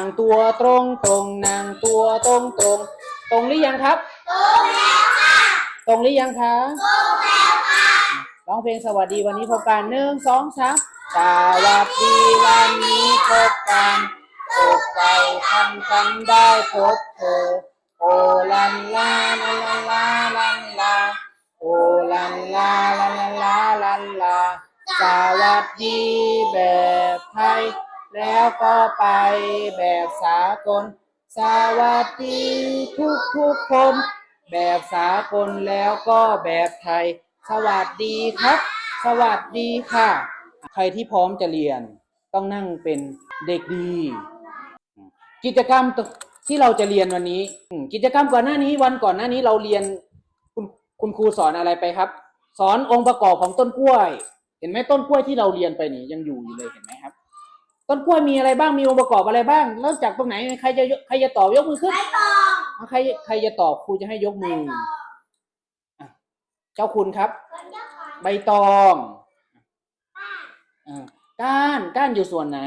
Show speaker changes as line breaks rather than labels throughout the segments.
งตัวตรงตรงนั่งตัวตรงตรงตรงหรือยังครับ ตรงหรือยังคะร้องเพลงสวัสดีวันนี้พบกันหนึ่งสองสามสวัสดีวันนี้พบกันพบไปทำกันได้พบเธอ แล้วก็ไปแบบสากล สวัสดีทุกทุกคน แบบสากลแล้วก็แบบไทย สวัสดีครับ สวัสดีค่ะ ใครที่พร้อมจะเรียน ต้องนั่งเป็นเด็กดี กิจกรรมที่เราจะเรียนวันนี้ กิจกรรมก่อนหน้านี้วันก่อนหน้านี้เราเรียนคุณคุณครูสอนอะไรไปครับ สอนองค์ประกอบของต้นกล้วย เห็นไหมต้นกล้วยที่เราเรียนไปนี่ยังอยู่อยู่เลยเห็นไหมครับ ต้นกล้วยมีอะไรบ้างมีองค์ประกอบอะไรบ้างเริ่มจากตรงไหนใครจะยกใครจะตอบยกมือขึ้นเอาใครใครจะตอบครูจะให้ยกมืออะเจ้าคุณครับใบตองอ่าก้านก้านอยู่ส่วนไหน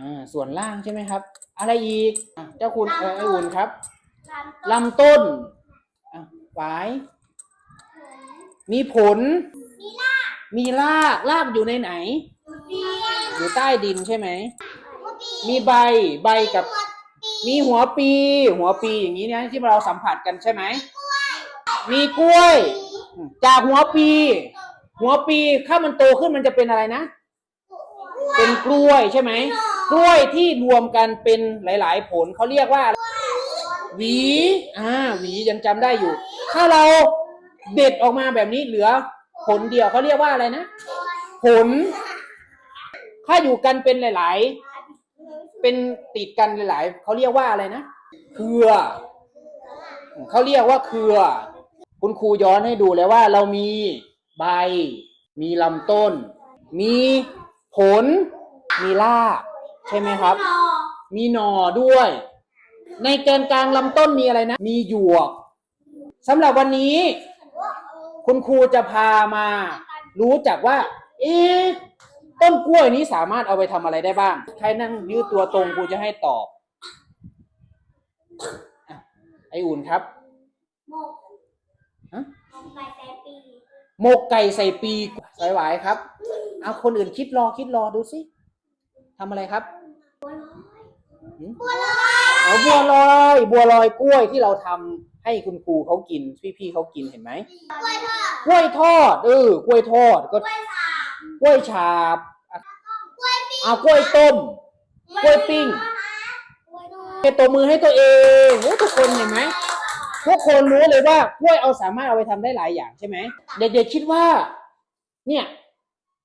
อ่าส่วนล่างใช่ไหมครับ อะไรอีกอะเจ้าคุณเออไออุ่นครับลำต้นอะฝายมีผลมีรากรากอยู่ในไหน อยู่ใต้ดินใช่ไหม มีใบใบกับ มีหัวปี หัวปีอย่างนี้นะที่เราสัมผัสกันใช่ไหม มีกล้วย จากหัวปี หัวปีถ้ามันโตขึ้นมันจะเป็นอะไรนะ เป็นกล้วยใช่ไหม กล้วยที่รวมกันเป็นหลาย ๆ ผลเขาเรียกว่าอะไรหวี อ่า หวียังจำได้อยู่ ถ้าเราเด็ดออกมาแบบนี้เหลือ ผลเดียวเขาเรียกว่าอะไรนะ ผล ถ้าอยู่กันเป็นหลาย ๆ เป็นติดกันหลาย ๆเขาเรียกว่าอะไรนะเครือเขาเรียกว่าเครือ คุณครูย้อนให้ดูแล้วว่า เรามีใบ มีลำต้น มีผล มีรากใช่ไหมครับ มีหน่อด้วย ในแกนกลางลำต้นมีอะไรนะ มีหยวกสำหรับวันนี้ คุณครูจะพามา รู้จักว่า เอ๊ะ ต้นกล้วยนี้สามารถเอาไปทำอะไรได้บ้าง ใครนั่งยืดตัวตรงครูจะให้ตอบอะไออุ่นครับฮะหมกไก่ใส่ปีกสายหวายครับ เอาคนอื่นคิดรอคิดรอดูสิทำอะไรครับหืมเอาบัวลอยบัวลอยกล้วยที่เราทำให้คุณครูเขากินพี่ๆเขากินเห็นไหมกล้วยทอดเออกล้วยทอดก็กล้วย ฉาบอะเอากล้วยต้ม กล้วยปิ้งเป็นตัวมือให้ตัวเองโอ้ทุกคนเห็นไหมทุกคนรู้เลยว่ากล้วยเอาสามารถเอาไปทำได้หลายอย่างใช่ไหมเด็กๆคิดว่า เนี่ย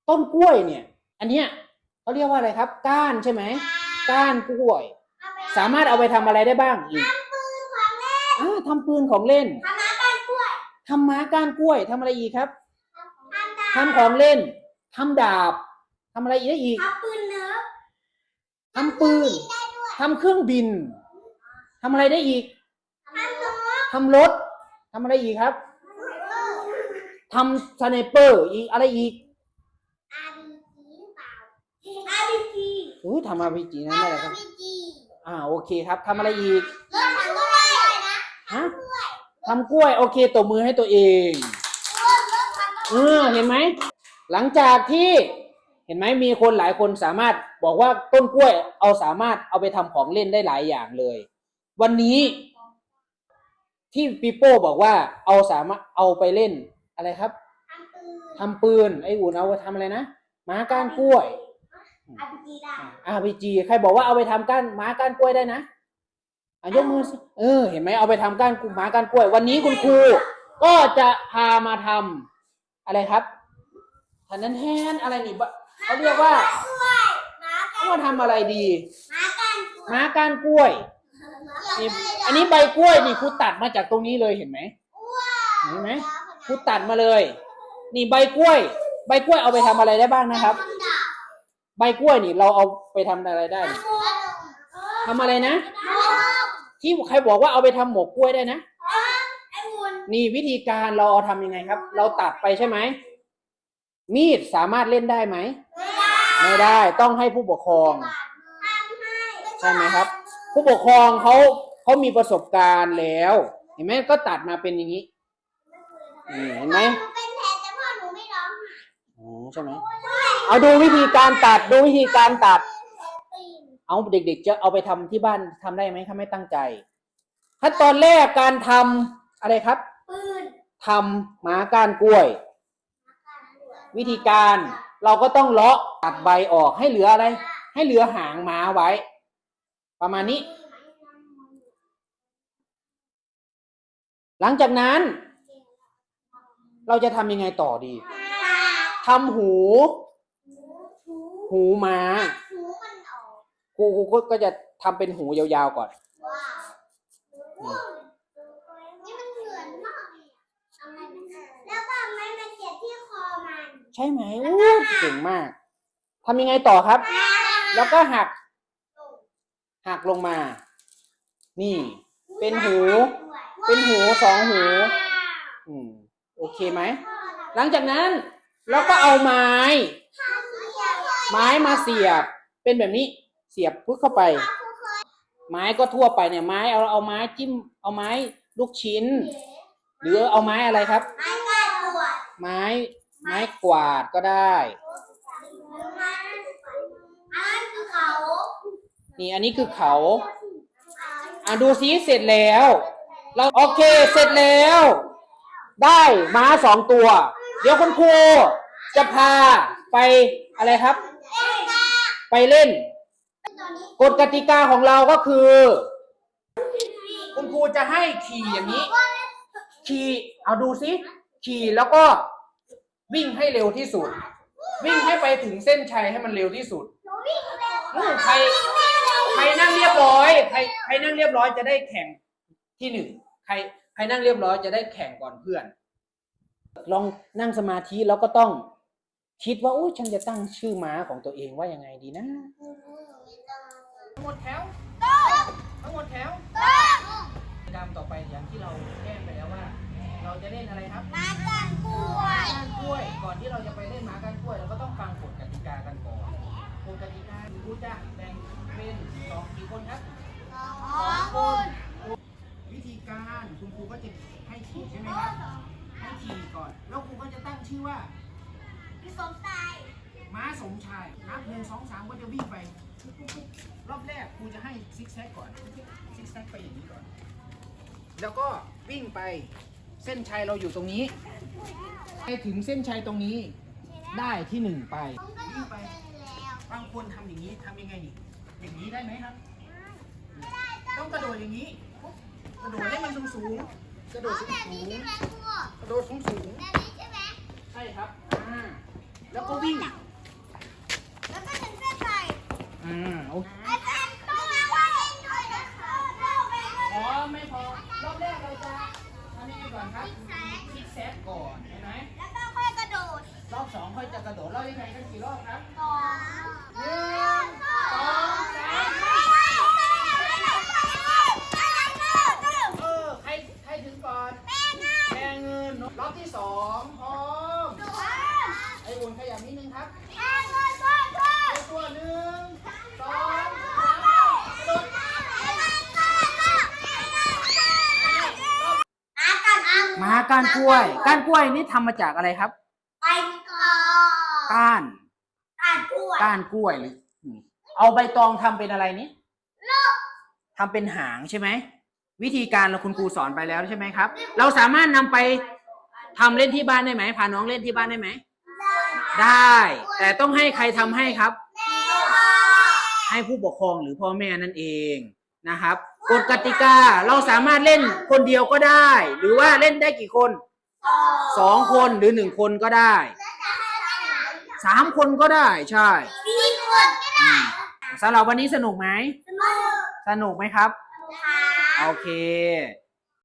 ต้นกล้วยเนี่ย อันเนี้ยเขาเรียกว่าอะไรครับ ก้านใช่ไหมก้านกล้วย สามารถเอาไปทำอะไรได้บ้างอีกอ่าทำปืนของเล่นทำม้าก้านกล้วยทำอะไรอีกครับทำของเล่น ทำดาบทำอะไรอีกได้อีกทำปืนทำเครื่องบินทำอะไรได้อีกทำรถทำอะไรอีกครับทำสไนเปอร์อีกอะไรอีกอู้ทำอาพีจีนั่นแหละครับอ่าโอเคครับทำอะไรอีกฮะทำกล้วยโอเคตบมือให้ตัวเองเออเห็นไหม หลังจากที่เห็นไหมมีคนหลายคนสามารถบอกว่าต้นกล้วยเอาสามารถเอาไปทำของเล่นได้หลายอย่างเลย วันนี้ที่ปีโป้บอกว่าเอาสามารถเอาไปเล่นอะไรครับทำปืนไอ้อุ่นเอาไปทำอะไรนะม้าก้านกล้วยอาพีจีใครบอกว่าเอาไปทำก้านม้าก้านกล้วยได้นะอะยกมือสิเออ เห็นไหมเอาไปทำก้านม้าก้านกล้วย วันนี้คุณครูก็จะพามาทำอะไรครับ ทันนั้นแทนอะไรนี่บะเขาเรียกว่าเขามาทำอะไรดีม้าก้านกล้วยนี่อันนี้ใบกล้วยนี่ครูตัดมาจากตรงนี้เลยเห็นไหมเห็นไหมครูตัดมาเลย นี่ใบกล้วย ใบกล้วยเอาไปทำอะไรได้บ้างนะครับ ใบกล้วยนี่เราเอาไปทำอะไรได้นี่ทำอะไรนะ ที่ใครบอกว่าเอาไปทำหมกกล้วยได้นะนี่วิธีการเราเอาทำยังไงครับ เราตัดไปใช่ไหม มีดสามารถเล่นได้ไหม ไม่ได้ต้องให้ผู้ปกครอง
ใใช่
ไหมครับ ผู้ปกครองเขาเขามีประสบการณ์แล้ว เห็นไหมก็ตัดมาเป็นอย่างนี้นี่เห็นไหม
หนูเป็นแผลแต่พ่อหนูไม่ร้อง
อ๋อใช่ไหมเอาดูวิธีการตัดดูวิธีการตัด
ตีน
เอาเด็กๆ จะเอาไปทำที่บ้านทำได้ไหมถ้าไม่ตั้งใจขั้นตอนแรกการทำอะไรครับ
ปืน
ทำหมาก้านกล้วย วิธีการเราก็ต้องเลาะตัดใบออกให้เหลืออะไร ให้เหลือหางม้าไว้ ประมาณนี้ หลังจากนั้น เราจะทำยังไงต่อดีทำหู หูม้า
หูมันออก
ครูครูก็จะทำเป็นหูยาวๆก่อ
นมันเหมือนมากเลยอะอะไรมันแล้วก็ไม้มาเสียบที่คอมัน
ใช่ไหมอู้เก่งมากทำยังไงต่อครับ แล้วก็หัก หักลงมา นี่ เป็นหู เป็นหูสองหู อืมโอเคไหม หลังจากนั้นเราก็เอาไม้ ไม้มาเสียบ เป็นแบบนี้ เสียบปึ๊กเข้าไป ไม้ก็ทั่วไปเนี่ยไม้เอาเอาไม้จิ้ม เอาไม้ลูกชิ้น หรือเอาไม้อะไรครับ
ไม้กล้าตรวจ
ไม้ไม้กวาดก็ได้
อันนั้นคือเขา
นี่อันนี้คือเขาอะดูซิเสร็จแล้ว เราโอเคเสร็จแล้ว ได้ม้าสองตัว เดี๋ยวคุณครูจะพาไปอะไรครับ ไปเล่น กฎกติกาของเราก็คือ คุณครูจะให้ขี่อย่างนี้ ขี่เอาดูซิ ขี่แล้วก็ วิ่งให้เร็วที่สุด วิ่งให้ไปถึงเส้นชัยให้มันเร็วที่สุดอืมใครใครนั่งเรียบร้อย ใครใครนั่งเรียบร้อยจะได้แข่งที่หนึ่งใครใครนั่งเรียบร้อยจะได้แข่งก่อนเพื่อน ลองนั่งสมาธิแล้วก็ต้องคิดว่าอุ้ยฉันจะตั้งชื่อม้าของตัวเองว่ายังไงดีนะทั้งหมดแถวทั้งหมดแถวกิจกรรมต่อไปอย่างที่เราแจ้งไปแล้วว่า เราจะเล่นอะไรครับ
มาจันกล้วย
ก้านกล้วย ก่อนที่เราจะไปเล่นม้าก้านกล้วยเราก็ต้องฟังกฎกติกากันก่อนกฎกติกาครูจะแบ่งเป็นสองกี่คนครับ
สองคน
วิธีการคุณครูก็จะให้ขี่ใช่ไหมครับให้ขี่ก่อน แล้วครูก็จะตั้งชื่อว่า
พี่สมชาย
ม้าสมชายนับหนึ่งสองสามก็จะวิ่งไปปุ๊บปุ๊บปุ๊บรอบแรกครูจะให้ซิกแซกก่อนซิกแซกไปอย่างนี้ก่อน แล้วก็วิ่งไป เส้นชัยเราอยู่ตรงนี้ไปถึงเส้นชัยตรงนี้ได้ที่หนึ่งไป
ผมก็
วิ่งไป
เป็นแล้ว
บางคนทำอย่างนี้ทำยังไงนี่อย่างนี้ได้ไหมครับ ต้องกระโดดอย่างนี้ปุ๊บกระโดดให้มันสูงสูงๆกระโดดสูง
แบบ
สู
นี้
ง
ใช่ไหมครู
กระโดดสูงสูง
แบบนี้ใช่ไหม
ใช่ครับอ่าแล้วก็วิ่ง
แล้วก็ถึงเส้นชัย
อ่าโอเค
อาจารย์ต้องมาว่าเล่นด้วยนะคะ
พอไม่พอ รอบแรกเราจะ ทำยังไงก่อนครับคลิกแซกก่อนใช่ไหม
แล้วก็ค่อยกระโดด
รอบสองค่อยจะกระโดดเราจะแข่งกันกี่รอบครับ
สอง
หนึ่งสองสามเออใครใครถึงก่อนแข่งเงินรอบที่สองพร้อมไอ้อุ่นขยับนิดนึงครับตัวหนึ่งสองสามกระโดดมาก้านกล้วย ก้านกล้วยนี่ทำมาจากอะไรครับ
ไปก่อน
ก้าน
อ่านกล้วย
ก้านกล้วยหรือนี่เอาใบตองทำเป็นอะไรนี้ทำเป็นหางใช่ไหม วิธีการเราคุณครูสอนไปแล้วใช่ไหมครับ เราสามารถนำไปทำเล่นที่บ้านได้ไหมพาน้องเล่นที่บ้านได้ไหม ได้ แต่ต้องให้ใครทำให้ครับ ให้ผู้ปกครองหรือพ่อแม่นั่นเอง นะครับกฎกติกาเราสามารถเล่นคนเดียวก็ได้ หรือว่าเล่นได้กี่คนสองคนหรือหนึ่งคนก็ได้สามคนก็ได้ใช่
สี่คนก็ได้
อืมสำหรับวันนี้สนุกไหม
สนุก
สนุกไหมครับ
ค่ะ
โอเค